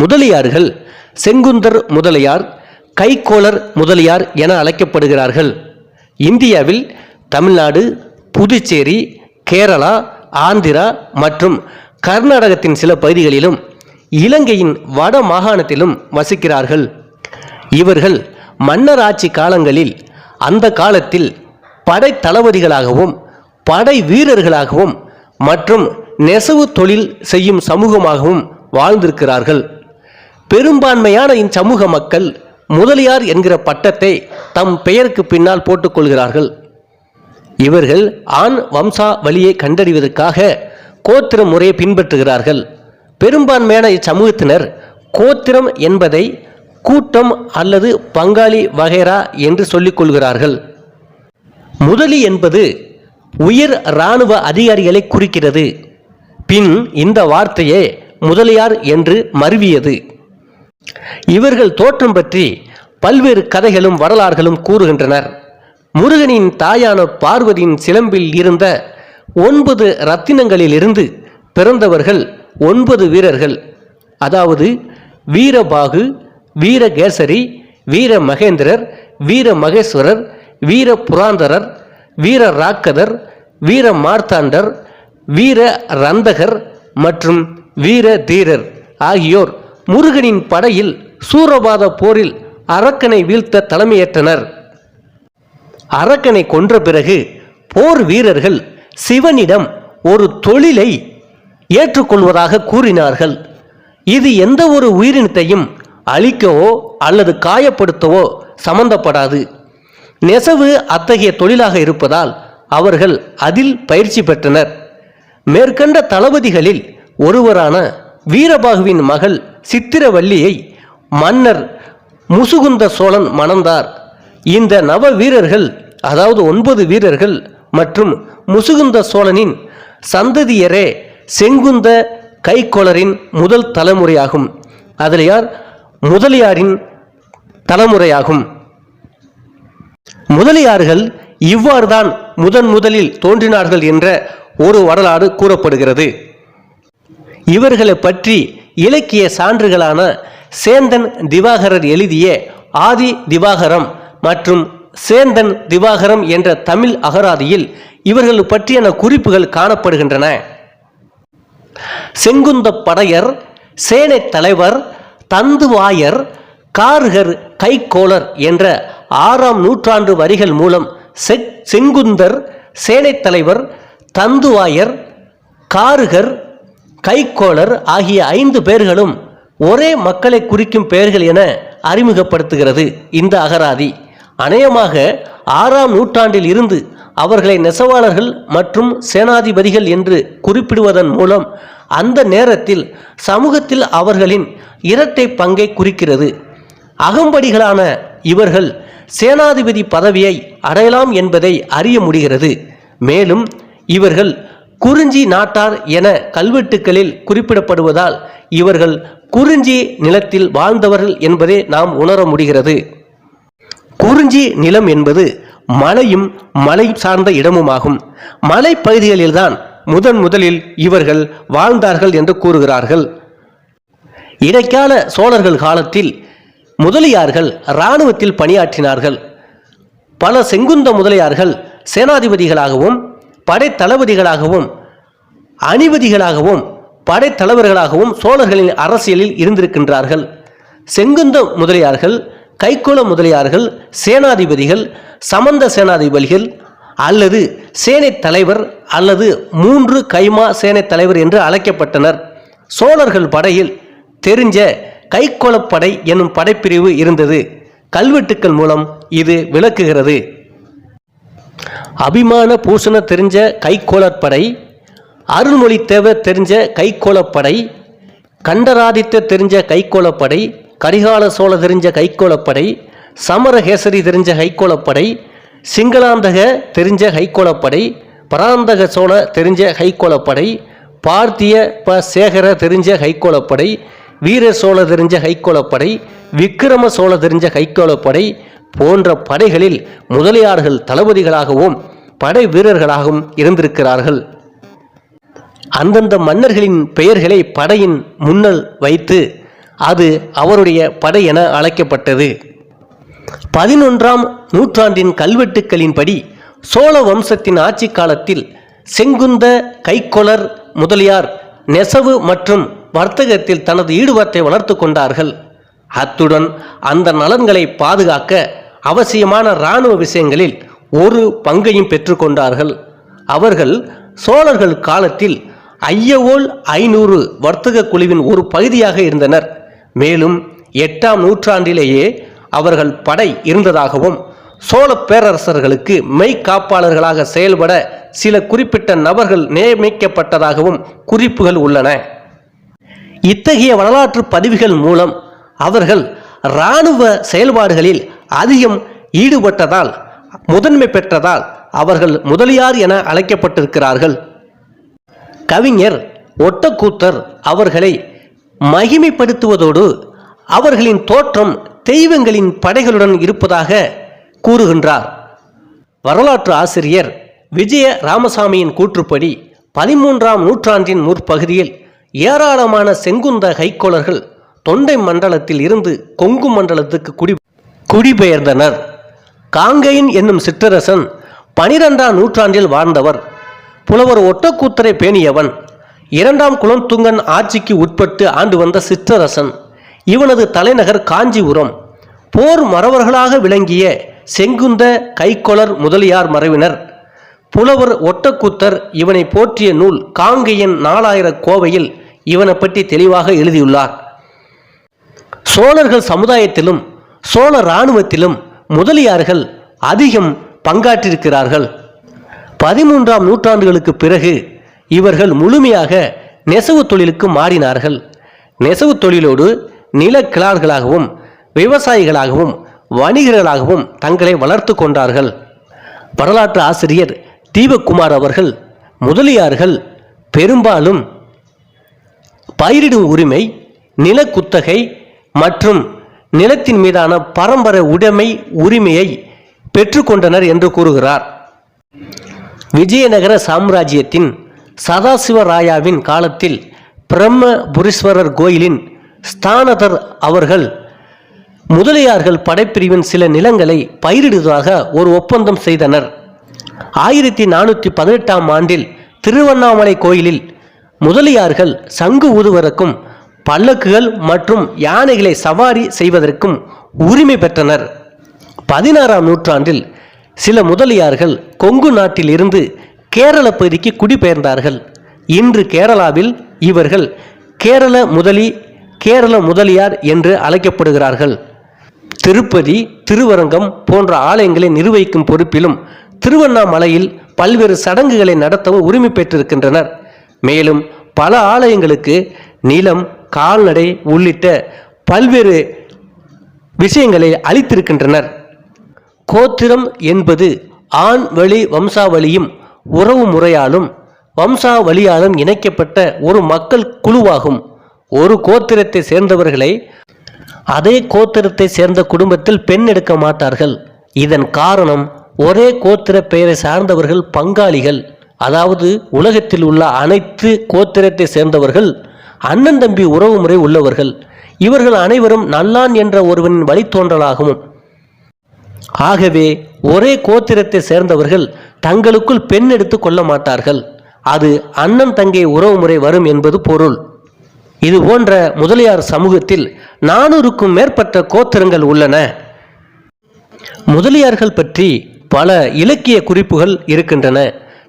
முதலியார்கள் செங்குந்தர் முதலியார் கைக்கோளர் முதலியார் என அழைக்கப்படுகிறார்கள். இந்தியாவில் தமிழ்நாடு புதுச்சேரி கேரளா ஆந்திரா மற்றும் கர்நாடகத்தின் சில பகுதிகளிலும் இலங்கையின் வட மாகாணத்திலும் வசிக்கிறார்கள். இவர்கள் மன்னர் ஆட்சி காலங்களில் அந்த காலத்தில் படை தளபதிகளாகவும் படை வீரர்களாகவும் மற்றும் நெசவு தொழில் செய்யும் சமூகமாகவும் வாழ்ந்திருக்கிறார்கள். பெரும்பான்மையான இச்சமூக மக்கள் முதலியார் என்கிற பட்டத்தை தம் பெயருக்கு பின்னால் போட்டுக்கொள்கிறார்கள். இவர்கள் ஆண் வம்சா வழியை கண்டறிவதற்காக கோத்திர முறையை பின்பற்றுகிறார்கள். பெரும்பான்மையான இச்சமூகத்தினர் கோத்திரம் என்பதை கூட்டம் அல்லது பங்காளி வகைரா என்று சொல்லிக் கொள்கிறார்கள். முதலி என்பது உயர் இராணுவ அதிகாரிகளை குறிக்கிறது. பின் இந்த வார்த்தையே முதலியார் என்று மருவியது. இவர்கள் தோற்றம் பற்றி பல்வேறு கதைகளும் வரலாறுகளும் கூறுகின்றனர். முருகனின் தாயான பார்வதியின் சிலம்பில் இருந்த ஒன்பது ரத்தினங்களிலிருந்து பிறந்தவர்கள் ஒன்பது வீரர்கள். அதாவது வீரபாகு வீரகேசரி வீர மகேந்திரர் வீர மகேஸ்வரர் வீர புராந்தரர் வீர ராக்கதர் வீர மார்த்தாண்டர் வீர ரந்தகர் மற்றும் வீர தீரர் ஆகியோர் முருகனின் படையில் சூரபாத போரில் அரக்கனை வீழ்த்த தலைமையேற்றனர். அரக்கனை கொன்ற பிறகு போர் வீரர்கள் சிவனிடம் ஒரு தொழிலை ஏற்றுக்கொள்வதாக கூறினார்கள். இது எந்த ஒரு உயிரினத்தையும் அழிக்கவோ அல்லது காயப்படுத்தவோ சம்பந்தப்படாது. நெசவு அத்தகைய தொழிலாக இருப்பதால் அவர்கள் அதில் பயிற்சி பெற்றனர். மேற்கண்ட தளபதிகளில் ஒருவரான வீரபாகுவின் மகள் சித்திரவல்லியை மன்னர் முசுகுந்த சோழன் மணந்தார். இந்த நவ வீரர்கள் அதாவது ஒன்பது வீரர்கள் மற்றும் முசுகுந்த சோழனின் சந்ததியரே செங்குந்த கைக்கோளரின் முதல் தலைமுறையாகும். அதிலையார் முதலியாரின் தலைமுறையாகும். முதலியார்கள் இவ்வாறுதான் முதன் முதலில் தோன்றினார்கள் என்ற ஒரு வரலாறு கூறப்படுகிறது. இவர்களை பற்றி இலக்கிய சான்றுகளான சேந்தன் திவாகரர் எழுதிய ஆதி திவாகரம் மற்றும் சேந்தன் திவாகரம் என்ற தமிழ் அகராதியில் இவர்கள் பற்றியான குறிப்புகள் காணப்படுகின்றன. செங்குந்த படையர் சேனை தலைவர் தந்துவாயர் கார்கர் கைக்கோளர் என்ற ஆறாம் நூற்றாண்டு வரிகள் மூலம் செ- செங்குந்தர் சேனைத் தலைவர் தந்துவாயர் காருகர் கைக்கோளர் ஆகிய ஐந்து பேர்களும் ஒரே மக்களை குறிக்கும் பெயர்கள் என அறிமுகப்படுத்துகிறது இந்த அகராதி. அநேகமாக ஆறாம் நூற்றாண்டில் இருந்து அவர்களை நெசவாளர்கள் மற்றும் சேனாதிபதிகள் என்று குறிப்பிடுவதன் மூலம் அந்த நேரத்தில் சமூகத்தில் அவர்களின் இரட்டை பங்கை குறிக்கிறது. அகம்படிகளான இவர்கள் சேனாதிபதி பதவியை அடையலாம் என்பதை அறிய முடிகிறது. மேலும் இவர்கள் குறிஞ்சி நாட்டார் என கல்வெட்டுக்களில் குறிப்பிடப்படுவதால் இவர்கள் குறிஞ்சி நிலத்தில் வாழ்ந்தவர்கள் என்பதை நாம் உணர முடிகிறது. குறிஞ்சி நிலம் என்பது மலையும் மலை சார்ந்த இடமுமாகும். மலைப்பகுதிகளில்தான் முதன் முதலில் இவர்கள் வாழ்ந்தார்கள் என்று கூறுகிறார்கள். இடைக்கால சோழர்கள் காலத்தில் முதலியார்கள் இராணுவத்தில் பணியாற்றினார்கள். பல செங்குந்த முதலியார்கள் சேனாதிபதிகளாகவும் படைத்தளபதிகளாகவும் அணிபதிகளாகவும் படைத்தலைவர்களாகவும் சோழர்களின் அரசியலில் இருந்திருக்கின்றார்கள். செங்குந்த முதலியார்கள் கைக்குல முதலியார்கள் சேனாதிபதிகள் சமந்த சேனாதிபதிகள் அல்லது சேனை தலைவர் அல்லது மூன்று கைமா சேனை தலைவர் என்று அழைக்கப்பட்டனர். சோழர்கள் படையில் தெரிஞ்ச கைக்கோளப்படை என்னும் படைப்பிரிவு இருந்தது. கல்வெட்டுக்கள் மூலம் இது விளக்குகிறது. அபிமான பூஷண தெரிஞ்ச கைக்கோளப்படை அருள்மொழி தேவ தெரிஞ்ச கைக்கோளப்படை கண்டராதித்த தெரிஞ்ச கைக்கோளப்படை கரிகால சோழ தெரிஞ்ச கைக்கோளப்படை சமரகேசரி தெரிஞ்ச கைக்கோளப்படை சிங்களாந்தக தெரிஞ்ச கைக்கோளப்படை பராந்தக சோழ தெரிஞ்ச கைக்கோளப்படை பார்த்திய ப சேகர தெரிஞ்ச கைக்கோளப்படை வீர சோழ தெரிஞ்ச கைக்கோளப்படை விக்கிரம சோழ தெரிஞ்ச கைக்கோளப்படை போன்ற படைகளில் முதலியார்கள் தளபதிகளாகவும் படை வீரர்களாகவும் இருந்திருக்கிறார்கள். அந்தந்த மன்னர்களின் பெயர்களை படையின் முன்னல் வைத்து அது அவருடைய படை என அழைக்கப்பட்டது. பதினொன்றாம் நூற்றாண்டின் கல்வெட்டுக்களின்படி சோழ வம்சத்தின் ஆட்சி காலத்தில் செங்குந்த கைக்கொளர் முதலியார் நெசவு மற்றும் வர்த்தகத்தில் தனது ஈடுபாட்டை வளர்த்து கொண்டார்கள். அத்துடன் அந்த நலன்களை பாதுகாக்க அவசியமான இராணுவ விஷயங்களில் ஒரு பங்கையும் பெற்றுக்கொண்டார்கள் அவர்கள் சோழர்கள் காலத்தில் ஐயவோல் ஐநூறு வர்த்தக குழுவின் ஒரு பகுதியாக இருந்தனர். மேலும் எட்டாம் நூற்றாண்டிலேயே அவர்கள் படை இருந்ததாகவும் சோழ பேரரசர்களுக்கு மெய்க்காப்பாளர்களாக செயல்பட சில குறிப்பிட்ட நபர்கள் நியமிக்கப்பட்டதாகவும் குறிப்புகள் உள்ளன. இத்தகைய வரலாற்று பதிவுகள் மூலம் அவர்கள் இராணுவ செயல்பாடுகளில் அதிகம் ஈடுபட்டதால் முதன்மை பெற்றதால் அவர்கள் முதலியார் என அழைக்கப்பட்டிருக்கிறார்கள். கவிஞர் ஒட்டக்கூத்தர் அவர்களை மகிமைப்படுத்துவதோடு அவர்களின் தோற்றம் தெய்வங்களின் படைகளுடன் இருப்பதாக கூறுகின்றார். வரலாற்று ஆசிரியர் விஜய ராமசாமியின் கூற்றுப்படி பதிமூன்றாம் நூற்றாண்டின் முற்பகுதியில் ஏராளமான செங்குந்த கைக்கோளர்கள் தொண்டை மண்டலத்தில் இருந்து கொங்கு மண்டலத்துக்கு குடி குடிபெயர்ந்தனர். காங்கையன் என்னும் சிற்றரசன் பனிரெண்டாம் நூற்றாண்டில் வாழ்ந்தவர். புலவர் ஒட்டக்கூத்தரை பேணியவன். இரண்டாம் குலந்துங்கன் ஆட்சிக்கு உட்பட்டு ஆண்டு வந்த சிற்றரசன். இவனது தலைநகர் காஞ்சிபுரம். போர் மறவர்களாக விளங்கிய செங்குந்த கைக்கொளர் முதலியார் மறைவினர். புலவர் ஒட்டக்கூத்தர் இவனை போற்றிய நூல் காங்கையின் நாலாயிர கோவையில் இவனை பற்றி தெளிவாக எழுதியுள்ளார். சோழர்கள் சமுதாயத்திலும் சோழ இராணுவத்திலும் முதலியார்கள் அதிகம் பங்காற்றிருக்கிறார்கள் பதிமூன்றாம் நூற்றாண்டுகளுக்கு பிறகு இவர்கள் முழுமையாக நெசவு தொழிலுக்கு மாறினார்கள். நெசவு தொழிலோடு நிலக்கிழார்களாகவும் விவசாயிகளாகவும் வணிகர்களாகவும் தங்களை வளர்த்து கொண்டார்கள். வரலாற்று ஆசிரியர் தீபக்குமார் அவர்கள் முதலியார்கள் பெரும்பாலும் பயிரிடும் உரிமை நிலக்குத்தகை மற்றும் நிலத்தின் மீதான பரம்பரை உடைமை உரிமையை பெற்றுக்கொண்டனர் என்று கூறுகிறார். விஜயநகர சாம்ராஜ்யத்தின் சதாசிவராயாவின் காலத்தில் பிரம்மபுரீஸ்வரர் கோயிலின் ஸ்தானதர் அவர்கள் முதலியார்கள் படைப்பிரிவின் சில நிலங்களை பயிரிடுவதாக ஒரு ஒப்பந்தம் செய்தனர். ஆயிரத்தி நானூற்றி பதினெட்டாம் ஆண்டில் திருவண்ணாமலை கோயிலில் முதலியார்கள் சங்கு ஊதுவதற்கும் பல்லக்குகள் மற்றும் யானைகளை சவாரி செய்வதற்கும் உரிமை பெற்றனர். பதினாறாம் நூற்றாண்டில் சில முதலியார்கள் கொங்கு நாட்டிலிருந்து கேரள பகுதிக்கு குடிபெயர்ந்தார்கள். இன்று கேரளாவில் இவர்கள் கேரள முதலி கேரள முதலியார் என்று அழைக்கப்படுகிறார்கள். திருப்பதி திருவரங்கம் போன்ற ஆலயங்களை நிர்வகிக்கும் பொறுப்பிலும் திருவண்ணாமலையில் பல்வேறு சடங்குகளை நடத்தவும் உரிமை பெற்றிருக்கின்றனர். மேலும் பல ஆலயங்களுக்கு நிலம் கால்நடை உள்ளிட்ட பல்வேறு விஷயங்களை அளித்திருக்கின்றனர். கோத்திரம் என்பது ஆண் வழி வம்சாவளியும் உறவு முறையாலும் வம்சாவளியாலும் இணைக்கப்பட்ட ஒரு மக்கள் குழுவாகும். ஒரு கோத்திரத்தை சேர்ந்தவர்களை அதே கோத்திரத்தை சேர்ந்த குடும்பத்தில் பெண் எடுக்க மாட்டார்கள். இதன் காரணம் ஒரே கோத்திர பெயரை சார்ந்தவர்கள் பங்காளிகள். அதாவது உலகத்தில் உள்ள அனைத்து கோத்திரத்தை சேர்ந்தவர்கள் அண்ணன் தம்பி உறவு முறை உள்ளவர்கள். இவர்கள் அனைவரும் நல்லான் என்ற ஒருவனின் வழித்தோன்றலாகவும். ஆகவே ஒரே கோத்திரத்தை சேர்ந்தவர்கள் தங்களுக்குள் பெண் எடுத்து கொள்ள மாட்டார்கள். அது அண்ணன் தங்கை உறவு முறை வரும் என்பது பொருள். இது போன்ற முதலியார் சமூகத்தில் நானூறுக்கும் மேற்பட்ட கோத்திரங்கள் உள்ளன. முதலியார்கள் பற்றி பல இலக்கிய குறிப்புகள் இருக்கின்றன.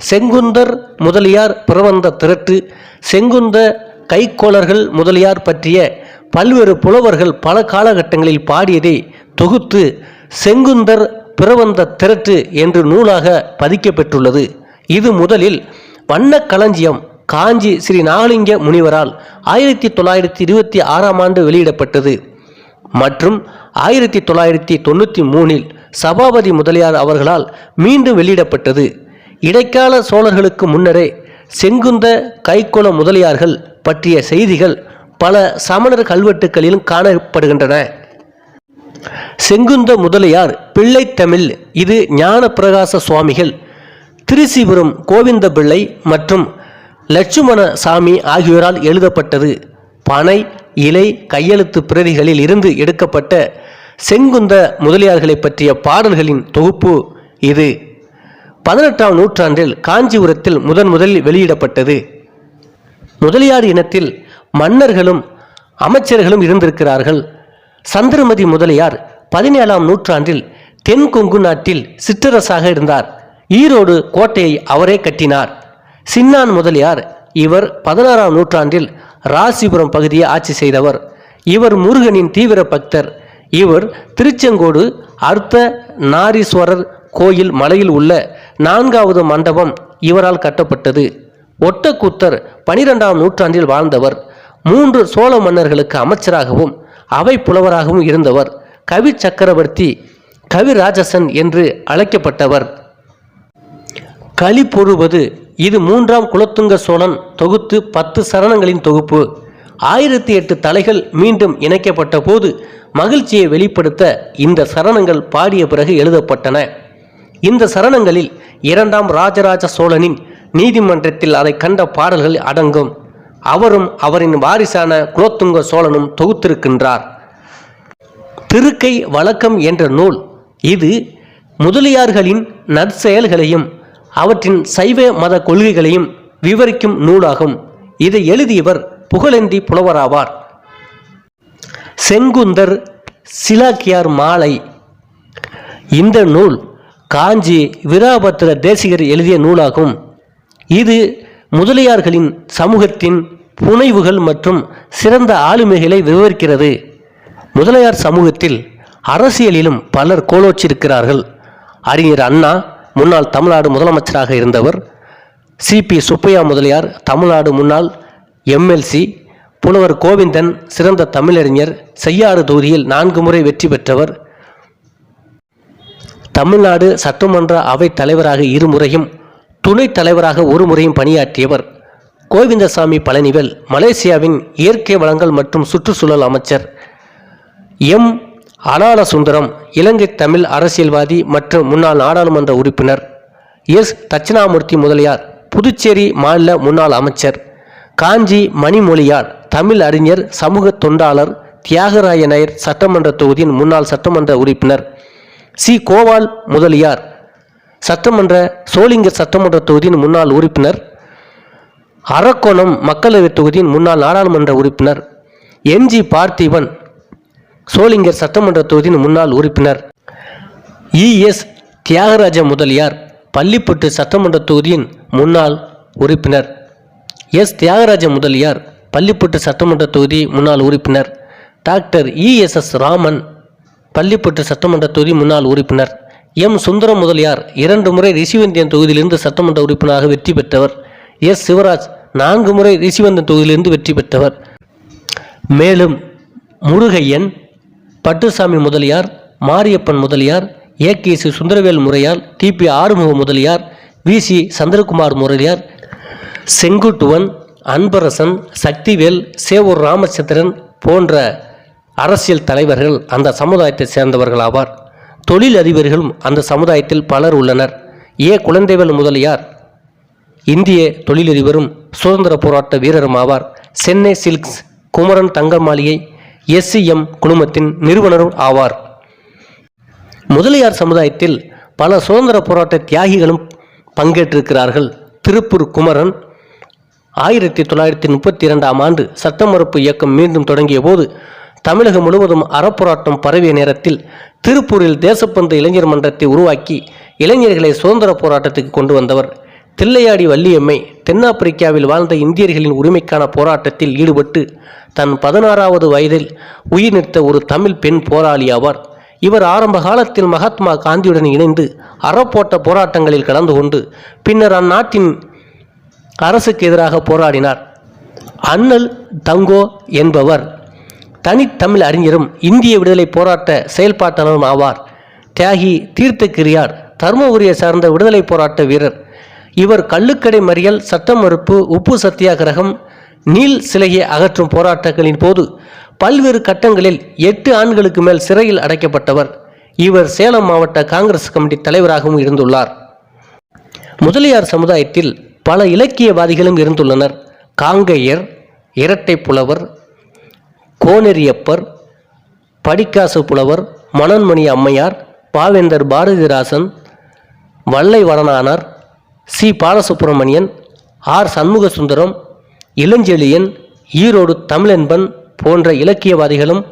செங்குந்தர் முதலியார் பிரபந்த திரட்டு செங்குந்த கைக்கோளர்கள் முதலியார் பற்றிய பல்வேறு புலவர்கள் பல காலகட்டங்களில் பாடியதை தொகுத்து செங்குந்தர் பிரபந்த திரட்டு என்று நூலாக பதிக்கப்பெற்றுள்ளது. இது முதலில் வண்ண களஞ்சியம் காஞ்சி ஸ்ரீ நாகலிங்க முனிவரால் ஆயிரத்தி தொள்ளாயிரத்தி இருபத்தி ஆறாம் ஆண்டு வெளியிடப்பட்டது. மற்றும் ஆயிரத்தி தொள்ளாயிரத்தி தொண்ணூற்றி மூணில் சபாபதி முதலியார் அவர்களால் மீண்டும் வெளியிடப்பட்டது. இடைக்கால சோழர்களுக்கு முன்னரே செங்குந்த கைக்குள முதலியார்கள் பற்றிய செய்திகள் பல சமணர் கல்வெட்டுக்களிலும் காணப்படுகின்றன. செங்குந்த முதலியார் பிள்ளைத்தமிழ் இது ஞான பிரகாச சுவாமிகள் திருசிபுரம் கோவிந்த பிள்ளை மற்றும் லட்சுமண சாமி ஆகியோரால் எழுதப்பட்டது. பனை இலை கையெழுத்து பிரதிகளில் இருந்து எடுக்கப்பட்ட செங்குந்த முதலியார்களை பற்றிய பாடல்களின் தொகுப்பு இது. பதினெட்டாம் நூற்றாண்டில் காஞ்சிபுரத்தில் முதன் முதலில் வெளியிடப்பட்டது. முதலியார் இனத்தில் மன்னர்களும் அமைச்சர்களும் இருந்திருக்கிறார்கள். சந்திரமதி முதலியார் பதினேழாம் நூற்றாண்டில் தென் கொங்கு நாட்டில் சிற்றரசாக இருந்தார். ஈரோடு கோட்டையை அவரே கட்டினார். சின்னான் முதலியார் இவர் பதினாறாம் நூற்றாண்டில் ராசிபுரம் பகுதியை ஆட்சி செய்தவர். இவர் முருகனின் தீவிர பக்தர். இவர் திருச்செங்கோடு அர்த்த நாரீஸ்வரர் கோயில் மலையில் உள்ள நான்காவது மண்டபம் இவரால் கட்டப்பட்டது. ஒட்டக்கூத்தர் பனிரெண்டாம் நூற்றாண்டில் வாழ்ந்தவர். மூன்று சோழ மன்னர்களுக்கு அமைச்சராகவும் அவை புலவராகவும் இருந்தவர். கவி சக்கரவர்த்தி கவிராஜசன் என்று அழைக்கப்பட்டவர். களி பொறுவது இது மூன்றாம் குலத்துங்க சோழன் தொகுத்து பத்து சரணங்களின் தொகுப்பு. ஆயிரத்தி எட்டு தலைகள் மீண்டும் இணைக்கப்பட்ட போது மகிழ்ச்சியை வெளிப்படுத்த இந்த சரணங்கள் பாடிய பிறகு எழுதப்பட்டன. இந்த சரணங்களில் இரண்டாம் ராஜராஜ சோழனின் நீதிமன்றத்தில் அதை கண்ட பாடல்கள் அடங்கும். அவரும் அவரின் வாரிசான குலோத்துங்க சோழனும் தொகுத்திருக்கின்றார். திருக்கை வழக்கம் என்ற நூல். இது முதலியார்களின் நற்செயல்களையும் அவற்றின் சைவ மத கொள்கைகளையும் விவரிக்கும் நூலாகும். இதை எழுதியவர் புகழேந்தி புலவராவார். செங்குந்தர் சிலாக்கியார் மாலை. இந்த நூல் காஞ்சி வீராபத்திர தேசிகர் எழுதிய நூலாகும். இது முதலியார்களின் சமூகத்தின் புனைவுகள் மற்றும் சிறந்த ஆளுமைகளை விவரிக்கிறது. முதலியார் சமூகத்தில் அரசியலிலும் பலர் கோலோச்சிருக்கிறார்கள். அறிஞர் அண்ணா முன்னாள் தமிழ்நாடு முதலமைச்சராக இருந்தவர் சிபி சுப்பையா முதலியார் தமிழ்நாடு முன்னாள் எம்எல்சி புலவர் கோவிந்தன் சிறந்த தமிழறிஞர் செய்யாறு தொகுதியில் நான்கு முறை வெற்றி பெற்றவர் தமிழ்நாடு சட்டமன்ற அவைத் தலைவராக இருமுறையும் துணைத் தலைவராக ஒரு முறையும் பணியாற்றியவர் கோவிந்தசாமி பழனிவேல் மலேசியாவின் இயற்கை வளங்கள் மற்றும் சுற்றுச்சூழல் அமைச்சர் எம். அனாலசுந்தரம் இலங்கை தமிழ் அரசியல்வாதி மற்றும் முன்னாள் நாடாளுமன்ற உறுப்பினர் எஸ். தட்சிணாமூர்த்தி முதலியார் புதுச்சேரி மாநில முன்னாள் அமைச்சர் காஞ்சி மணிமொழியார் தமிழ் அறிஞர் சமூக தொண்டாளர் தியாகராய நாயர் சட்டமன்ற தொகுதியின் முன்னாள் சட்டமன்ற உறுப்பினர் சி. கோவால் முதலியார் சட்டமன்ற சோளிங்கர் சட்டமன்ற தொகுதியின் முன்னாள் உறுப்பினர் அரக்கோணம் மக்களவைத் தொகுதியின் முன்னாள் நாடாளுமன்ற உறுப்பினர் எம்ஜி பார்த்திபன் சோளிங்கர் சட்டமன்ற தொகுதியின் முன்னாள் உறுப்பினர் இஎஸ் தியாகராஜ முதலியார் பள்ளிப்பட்டு சட்டமன்ற தொகுதியின் முன்னாள் உறுப்பினர் எஸ். தியாகராஜ முதலியார் பள்ளிப்பட்டு சட்டமன்ற தொகுதி முன்னாள் உறுப்பினர் டாக்டர் இஎஸ்எஸ் ராமன் பள்ளிப்பட்டு சட்டமன்ற தொகுதி முன்னாள் உறுப்பினர். எம். சுந்தரம் முதலியார் இரண்டு முறை ரிஷிவந்தியன் தொகுதியிலிருந்து சட்டமன்ற உறுப்பினராக வெற்றி பெற்றவர். எஸ். சிவராஜ் நான்கு முறை ரிஷிவந்தன் தொகுதியிலிருந்து வெற்றி பெற்றவர். மேலும் Murugaiyan Pattusamy Mudaliar Mariappan Mudaliar A. K. C. Sundaravel Muraiyar TP Arumuga Mudaliar V. C. Chandrakumar Mudaliar Senguttuvan Anbarasan Sakthivel Sevur Ramachandran போன்ற அரசியல் தலைவர்கள் அந்த சமுதாயத்தை சேர்ந்தவர்கள் ஆவார். தொழில் அதிபர்களும் அந்த சமுதாயத்தில் பலர் உள்ளனர். ஏ. குழந்தைவள் முதலியார். இந்திய தொழிலதிபரும் சுதந்திர போராட்ட வீரரும் ஆவார் சென்னை சில்க்ஸ் குமரன் தங்கமாளிகை எஸ்சிஎம் குழுமத்தின் நிறுவனரும் ஆவார். முதலியார் சமுதாயத்தில் பல சுதந்திர போராட்ட தியாகிகளும் பங்கேற்றிருக்கிறார்கள். திருப்பூர் குமரன் ஆயிரத்தி தொள்ளாயிரத்தி முப்பத்தி இரண்டாம் ஆண்டு சட்டமறுப்பு இயக்கம் மீண்டும் தொடங்கிய போது தமிழகம் முழுவதும் அறப்போராட்டம் பரவிய நேரத்தில் திருப்பூரில் தேசப்பந்து இளைஞர் மன்றத்தை உருவாக்கி இளைஞர்களை சுதந்திர போராட்டத்துக்கு கொண்டு வந்தவர். தில்லையாடி வள்ளியம்மை தென்னாப்பிரிக்காவில் வாழ்ந்த இந்தியர்களின் உரிமைக்கான போராட்டத்தில் ஈடுபட்டு தன் பதினாறாவது வயதில் உயிர் நீத்த ஒரு தமிழ் பெண் போராளி ஆவார். இவர் ஆரம்ப காலத்தில் மகாத்மா காந்தியுடன் இணைந்து அறப்போட்ட போராட்டங்களில் கலந்து கொண்டு பின்னர் அந்நாட்டின் அரசுக்கு எதிராக போராடினார். அண்ணல் தங்கோ என்பவர் தனித்தமிழ் அறிஞரும் இந்திய விடுதலை போராட்ட செயல்பாட்டாளரும் ஆவார். தியாகி தீர்த்தகிரியார் தருமபுரியை சார்ந்த விடுதலை போராட்ட வீரர். இவர் கள்ளுக்கடை மறியல் சட்ட மறுப்பு உப்பு சத்தியாகிரகம் நீல் சிலையை அகற்றும் போராட்டங்களின் போது பல்வேறு கட்டங்களில் எட்டு ஆண்களுக்கு மேல் சிறையில் அடைக்கப்பட்டவர். இவர் சேலம் மாவட்ட காங்கிரஸ் கமிட்டி தலைவராகவும் இருந்துள்ளார். முதலியார் சமுதாயத்தில் பல இலக்கியவாதிகளும் இருந்துள்ளனர். காங்கையர் இரட்டை புலவர் கோனெறியப்பர் படிக்காசு புலவர் மனோன்மணி அம்மையார் பாவேந்தர் பாரதிராசன் வல்லை வரணானார் சி. பாலசுப்பிரமணியன் ஆர். சண்முகசுந்தரம் இளஞ்செழியன் ஈரோடு தமிழென்பன் போன்ற இலக்கியவாதிகளும்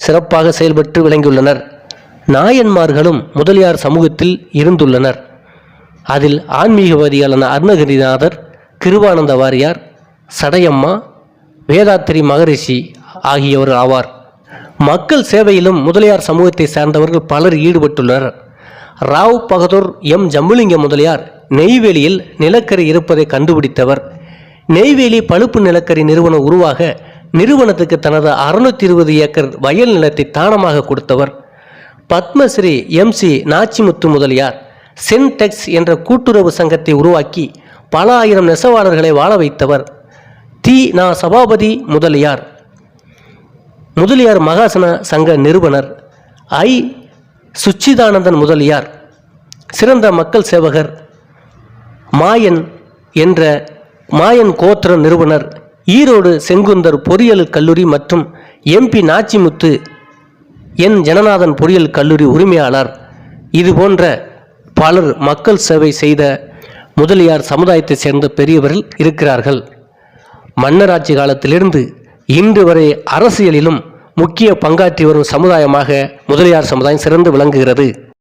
சிறப்பாக செயல்பட்டு விளங்கியுள்ளனர். நாயன்மார்களும் முதலியார் சமூகத்தில் இருந்துள்ளனர். அதில் ஆன்மீகவாதிகளான அருணகிரிநாதர் கிருவானந்த வாரியார் சடையம்மா வேதாத்திரி மகரிஷி ஆகியவர் ஆவார். மக்கள் சேவையிலும் முதலியார் சமூகத்தை சார்ந்தவர்கள் பலர் ஈடுபட்டுள்ளனர். ராவ் பகதூர் எம். ஜம்புலிங்க முதலியார் நெய்வேலியில் நிலக்கரி இருப்பதை கண்டுபிடித்தவர். நெய்வேலி பழுப்பு நிலக்கரி நிறுவனம் உருவாக நிறுவனத்துக்கு தனது அறுநூத்தி இருபது ஏக்கர் வயல் நிலத்தை தானமாக கொடுத்தவர். Padmashri M. C. Nachimuthu Mudaliar Sentex என்ற கூட்டுறவு சங்கத்தை உருவாக்கி பல ஆயிரம் நெசவாளர்களை வாழ வைத்தவர். தி. நா. சபாபதி முதலியார் முதலியார் மகாசன சங்க நிறுவனர் ஐ. சுச்சிதானந்தன் முதலியார் சிறந்த மக்கள் சேவகர் மாயன் என்ற மாயன் கோத்திர நிறுவனர் ஈரோடு செங்குந்தர் பொறியியல் கல்லூரி மற்றும் எம்பி நாச்சிமுத்து என். ஜனநாதன் பொறியியல் கல்லூரி உரிமையாளர். இது போன்ற பலர் மக்கள் சேவை செய்த முதலியார் சமுதாயத்தைச் சேர்ந்த பெரியவர்கள் இருக்கிறார்கள். மன்னராட்சி காலத்திலிருந்து இன்று வரை அரசியலிலும் முக்கிய பங்காற்றி வரும் சமுதாயமாக முதலியார் சமுதாயம் சிறந்து விளங்குகிறது.